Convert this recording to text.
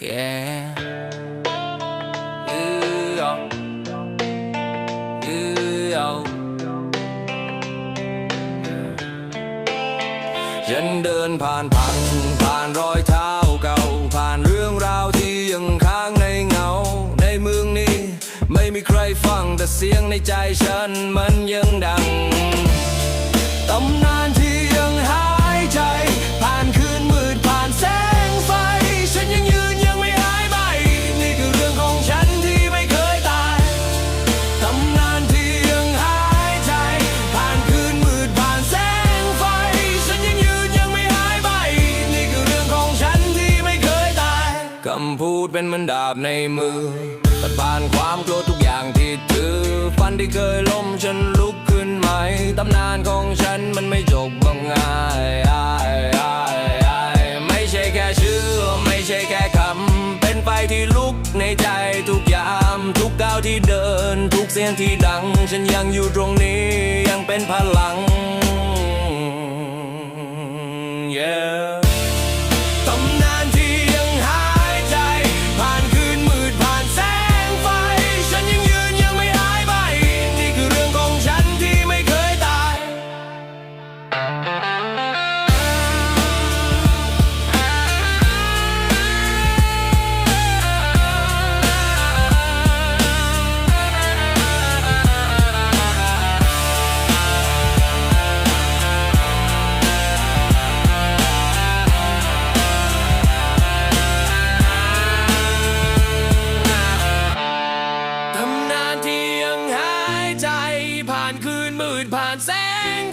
Yeah. Yeah. Yeah. ฉันเดินผ่านพันผ่านรอยเท้าเก่า ผ่านเรื่องราวที่ยังค้างในเงา ในเมืองนี้ ไม่มีใครฟังแต่เสียงในใจฉันมันยังดังตำนาน คำพูดเป็นเหมือนดาบในมือตัดผ่านความโกรธทุกอย่างที่ถือ ฟันที่เคยล้มฉันลุกขึ้นใหม่ตำนานของฉันมันไม่จบง่ายอ้ายอ้ายอ้ายไม่ใช่แค่ชื่อ ไม่ใช่แค่คำ เป็นไฟที่ลุกในใจทุกยาม ทุกก้าวที่เดิน ทุกเสียงที่ดัง ฉันยังอยู่ตรงนี้ยังเป็นพลัง Good, punch sang